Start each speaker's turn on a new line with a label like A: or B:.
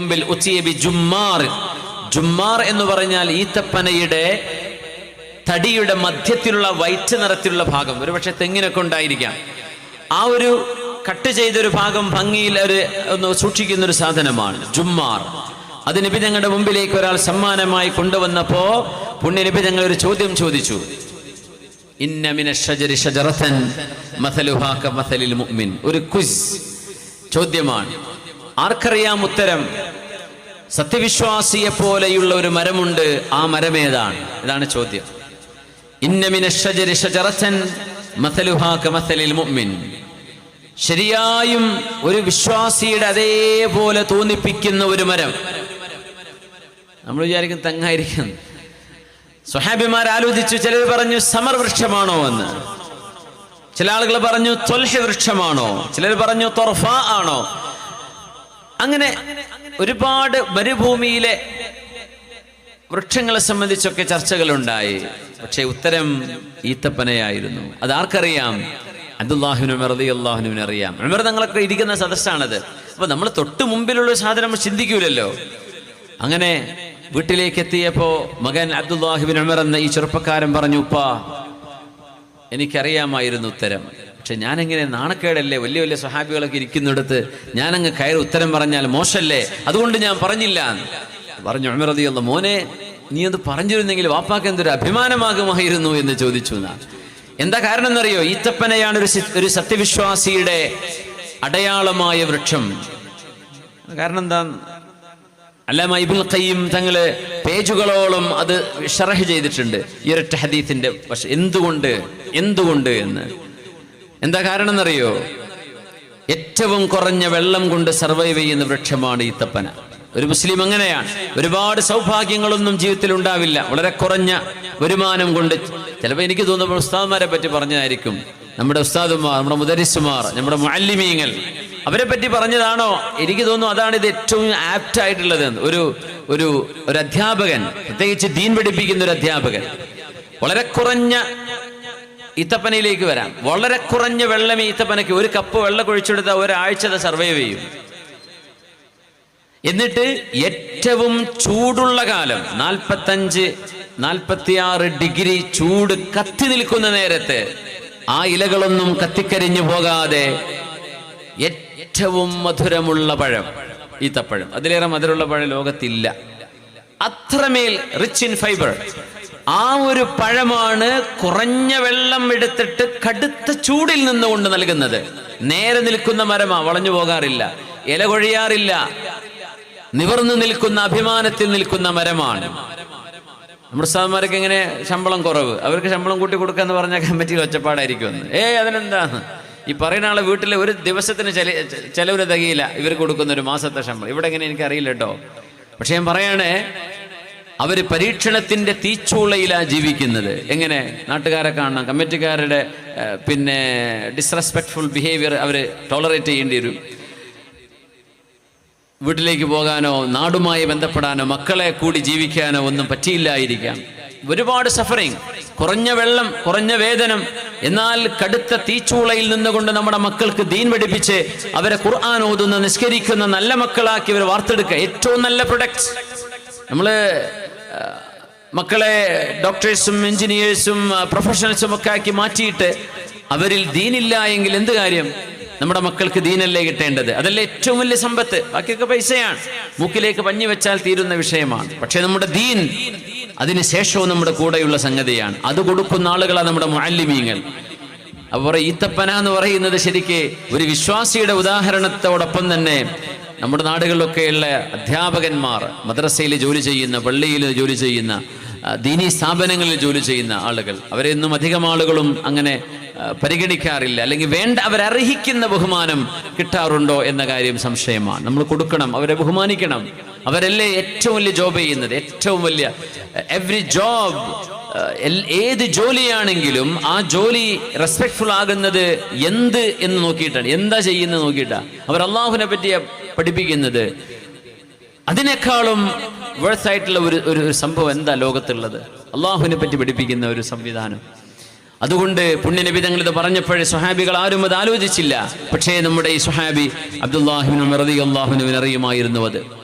A: മുമ്പിൽ ജുമ്മാർ. ജുമ്മാർ എന്ന് പറഞ്ഞാൽ ഈത്തപ്പനയുടെ തടിയുടെ മധ്യത്തിലുള്ള വൈറ്റ് നിറത്തിലുള്ള ഭാഗം. ഒരുപക്ഷെ തെങ്ങിനൊക്കെ ഉണ്ടായിരിക്കാം. ആ ഒരു കട്ട് ചെയ്തൊരു ഭാഗം ഭംഗിയിൽ ഒരു ഒന്ന് സൂക്ഷിക്കുന്ന ഒരു സാധനമാണ് ജുമ്മാർ. അത് നബി ഞങ്ങളുടെ മുമ്പിലേക്ക് ഒരാൾ സമ്മാനമായി കൊണ്ടുവന്നപ്പോ പുണ്യനബി ഞങ്ങൾ ഒരു ചോദ്യം ചോദിച്ചു. ഷജരി ഷജറത്തൻ മുഅ്മിൻ. ഒരു ക്വിസ് ചോദ്യമാണ്. ആർക്കറിയാം ഉത്തരം? സത്യവിശ്വാസിയെ പോലെയുള്ള ഒരു മരമുണ്ട് ആ മരമേതാണ് ഇതാണ് ചോദ്യം. ശരിയായും ഒരു വിശ്വാസിയുടെ അതേപോലെ തോന്നിപ്പിക്കുന്ന ഒരു മരം. നമ്മൾ വിചാരിക്കും തങ്ങായിരിക്കും. സ്വഹാബിമാർ ആലോചിച്ചു ചിലർ പറഞ്ഞു സമർ വൃക്ഷമാണോ എന്ന്. ചില ആളുകൾ പറഞ്ഞു തൊൽഹ വൃക്ഷമാണോ? ചിലർ പറഞ്ഞു തൊർഫ ആണോ? അങ്ങനെ ഒരുപാട് മരുഭൂമിയിലെ വൃക്ഷങ്ങളെ സംബന്ധിച്ചൊക്കെ ചർച്ചകളുണ്ടായി. പക്ഷെ ഉത്തരം ഈത്തപ്പനയായിരുന്നു. അത് ആർക്കറിയാം? അബ്ദുല്ലാഹുനും റതി അള്ളാഹുനുവിനെ അറിയാം. ഉമർ തങ്ങളൊക്കെ ഇരിക്കുന്ന സദസ്സാണത്. അപ്പൊ നമ്മൾ തൊട്ട് മുമ്പിലുള്ള സാധനം ചിന്തിക്കൂലല്ലോ. അങ്ങനെ വീട്ടിലേക്ക് എത്തിയപ്പോ മകൻ അബ്ദുല്ലാഹിബിൻ ഉമർ എന്ന ഈ ചെറുപ്പക്കാരൻ പറഞ്ഞു ഉപ്പാ എനിക്കറിയാമായിരുന്നു ഉത്തരം. പക്ഷെ ഞാനെങ്ങനെ നാണക്കേടല്ലേ? വലിയ വലിയ സഹാബികളൊക്കെ ഇരിക്കുന്നിടത്ത് ഞാനങ്ങ് കയറി ഉത്തരം പറഞ്ഞാൽ മോശല്ലേ? അതുകൊണ്ട് ഞാൻ പറഞ്ഞില്ല. പറഞ്ഞു ഉമറതിയുള്ള മോനെ നീ അത് പറഞ്ഞിരുന്നെങ്കിൽ വാപ്പാക്ക് എന്തൊരു അഭിമാനമാകുമായിരുന്നു എന്ന് ചോദിച്ചു എന്നാ. എന്താ കാരണം എന്നറിയോ ഈത്തപ്പനയാണ് ഒരു ഒരു സത്യവിശ്വാസിയുടെ അടയാളമായ വൃക്ഷം. കാരണം എന്താ? അല്ലാമ ഇബുൽ ഖയ്യിം തങ്ങൾ പേജുകളോളം അത് ഷറഹ് ചെയ്തിട്ടുണ്ട്. ഈ ഒരു ഹദീത്തിന്റെ പക്ഷെ എന്തുകൊണ്ട്? എന്തുകൊണ്ട് എന്ന്. എന്താ കാരണം എന്നറിയോ ഏറ്റവും കുറഞ്ഞ വെള്ളം കൊണ്ട് സർവൈവ് ചെയ്യുന്ന വൃക്ഷമാണ് ഈ തപ്പന ഒരു മുസ്ലിം എങ്ങനെയാണ് ഒരുപാട് സൗഭാഗ്യങ്ങളൊന്നും ജീവിതത്തിൽ ഉണ്ടാവില്ല. വളരെ കുറഞ്ഞ വരുമാനം കൊണ്ട്. ചിലപ്പോൾ എനിക്ക് തോന്നുമ്പോൾ ഉസ്താദ്മാരെ പറ്റി പറഞ്ഞതായിരിക്കും. നമ്മുടെ ഉസ്താദുമാർ നമ്മുടെ മുദരിസുമാർ നമ്മുടെ മുഅല്ലിമീങ്ങൾ. അവരെ പറ്റി പറഞ്ഞതാണോ? എനിക്ക് തോന്നുന്നു അതാണ് ഇത് ഏറ്റവും ആപ്റ്റ് ആയിട്ടുള്ളത്. ഒരു ഒരു ഒരു അധ്യാപകൻ പ്രത്യേകിച്ച് ദീൻ പഠിപ്പിക്കുന്ന ഒരു അധ്യാപകൻ. വളരെ കുറഞ്ഞ ഈത്തപ്പനയിലേക്ക് വരാം. വളരെ കുറഞ്ഞ വെള്ളം ഈത്തപ്പനയ്ക്ക്. ഒരു കപ്പ് വെള്ളം കുഴിച്ചെടുത്ത ഒരാഴ്ച സർവേ ചെയ്യും. എന്നിട്ട് ഏറ്റവും ചൂടുള്ള കാലം നാൽപ്പത്തഞ്ച് നാൽപ്പത്തിയാറ് ഡിഗ്രി ചൂട് കത്തി നിൽക്കുന്ന നേരത്ത് ആ ഇലകളൊന്നും കത്തിക്കരിഞ്ഞു പോകാതെ ഏറ്റവും മധുരമുള്ള പഴം ഈത്തപ്പഴം. അതിലേറെ മധുരമുള്ള പഴം ലോകത്തില്ല. അത്രമേൽ റിച്ച് ഇൻ ഫൈബർ ആ ഒരു പഴമാണ് കുറഞ്ഞ വെള്ളം എടുത്തിട്ട് കടുത്ത ചൂടിൽ നിന്നുകൊണ്ട് നൽകുന്നത്. നേരെ നിൽക്കുന്ന മരമാ വളഞ്ഞു പോകാറില്ല. ഇല കൊഴിയാറില്ല. നിവർന്നു നിൽക്കുന്ന അഭിമാനത്തിൽ നിൽക്കുന്ന മരമാണ്. നമ്മുടെ ഉസ്താദന്മാർക്ക് എങ്ങനെ ശമ്പളം കുറവ്. അവർക്ക് ശമ്പളം കൂട്ടി കൊടുക്കാന്ന് പറഞ്ഞാൽ കമ്പറ്റി ഒച്ചപ്പാടായിരിക്കും എന്ന് ഏ അതിനെന്താ ഈ പറയുന്ന ആളെ വീട്ടിലെ ഒരു ദിവസത്തിന് ചെല ചെലവിന് തകയില്ല. ഇവർ കൊടുക്കുന്ന ഒരു മാസത്തെ ശമ്പളം. ഇവിടെ എങ്ങനെ എനിക്ക് അറിയില്ല കേട്ടോ. പക്ഷെ ഞാൻ പറയണേ അവർ പരീക്ഷണത്തിന്റെ തീച്ചൂളയിലാണ് ജീവിക്കുന്നത്. എങ്ങനെ? നാട്ടുകാരെ കാണണം. കമ്മിറ്റിക്കാരുടെ പിന്നെ ഡിസ്റെസ്പെക്ട്ഫുൾ ബിഹേവിയർ അവർ ടോളറേറ്റ് ചെയ്യേണ്ടി വരും. വീട്ടിലേക്ക് പോകാനോ നാടുമായി ബന്ധപ്പെടാനോ മക്കളെ കൂടി ജീവിക്കാനോ ഒന്നും പറ്റിയില്ലായിരിക്കാം. ഒരുപാട് സഫറിങ് കുറഞ്ഞ വെള്ളം കുറഞ്ഞ വേതനം. എന്നാൽ കടുത്ത തീച്ചൂളയിൽ നിന്നുകൊണ്ട് നമ്മുടെ മക്കൾക്ക് ദീൻ പഠിപ്പിച്ച് അവരെ ഖുർആൻ ഓതുന്ന നിഷ്കരിക്കുന്ന നല്ല മക്കളാക്കി അവർ വാർത്തെടുക്കുക. ഏറ്റവും നല്ല പ്രൊഡക്ട്സ് നമ്മൾ മക്കളെ ഡോക്ടേഴ്സും എഞ്ചിനീയേഴ്സും പ്രൊഫഷണൽസും ഒക്കെ ആക്കി മാറ്റിയിട്ട് അവരിൽ ദീനില്ല എങ്കിൽ എന്ത് കാര്യം? നമ്മുടെ മക്കൾക്ക് ദീനല്ലേ കിട്ടേണ്ടത്? അതല്ലേ ഏറ്റവും വലിയ സമ്പത്ത്. ബാക്കിയൊക്കെ പൈസയാണ്. മൂക്കിലേക്ക് പഞ്ഞു വെച്ചാൽ തീരുന്ന വിഷയമാണ്. പക്ഷേ നമ്മുടെ ദീൻ അതിന് ശേഷവും നമ്മുടെ കൂടെയുള്ള സംഗതിയാണ്. അത് കൊടുക്കുന്ന ആളുകളാണ് നമ്മുടെ മുഅല്ലിമീങ്ങൾ. അപ്പോൾ ഈത്തപ്പന എന്ന് പറയുന്നത് ശരിക്ക് ഒരു വിശ്വാസിയുടെ ഉദാഹരണത്തോടൊപ്പം തന്നെ നമ്മുടെ നാടുകളിലൊക്കെയുള്ള അധ്യാപകന്മാർ മദ്രസയിൽ ജോലി ചെയ്യുന്ന പള്ളിയിൽ ജോലി ചെയ്യുന്ന ദീനി സ്ഥാപനങ്ങളിൽ ജോലി ചെയ്യുന്ന ആളുകൾ. അവരെ അധികം ആളുകളും അങ്ങനെ പരിഗണിക്കാറില്ല. അല്ലെങ്കിൽ വേണ്ട അവരർഹിക്കുന്ന ബഹുമാനം കിട്ടാറുണ്ടോ എന്ന കാര്യം സംശയമാണ്. നമ്മൾ കൊടുക്കണം അവരെ ബഹുമാനിക്കണം. അവരല്ലേ ഏറ്റവും വലിയ ജോബ് ചെയ്യുന്നത്? ഏറ്റവും വലിയ എവ്രി ജോബ് ഏത് ജോലിയാണെങ്കിലും ആ ജോലി റെസ്പെക്ട്ഫുൾ ആകുന്നത് എന്ത് എന്ന് നോക്കിയിട്ടാണ്. എന്താ ചെയ്യുന്നത് നോക്കിയിട്ടാണ് അവർ അള്ളാഹുവിനെ പറ്റിയ പഠിപ്പിക്കുന്നത്. അതിനേക്കാളും വേഴ്സ് ആയിട്ടുള്ള ഒരു ഒരു സംഭവം എന്താ ലോകത്തുള്ളത്? അള്ളാഹുവിനെ പറ്റി പഠിപ്പിക്കുന്ന ഒരു സംവിധാനം. അതുകൊണ്ട് പുണ്യനബിതങ്ങൾ ഇത് പറഞ്ഞപ്പോഴേ സുഹാബികൾ ആരും അത് ആലോചിച്ചില്ല. പക്ഷേ നമ്മുടെ ഈ സുഹാബി അള്ളാഹുനുവിന് അറിയുമായിരുന്നു അത്.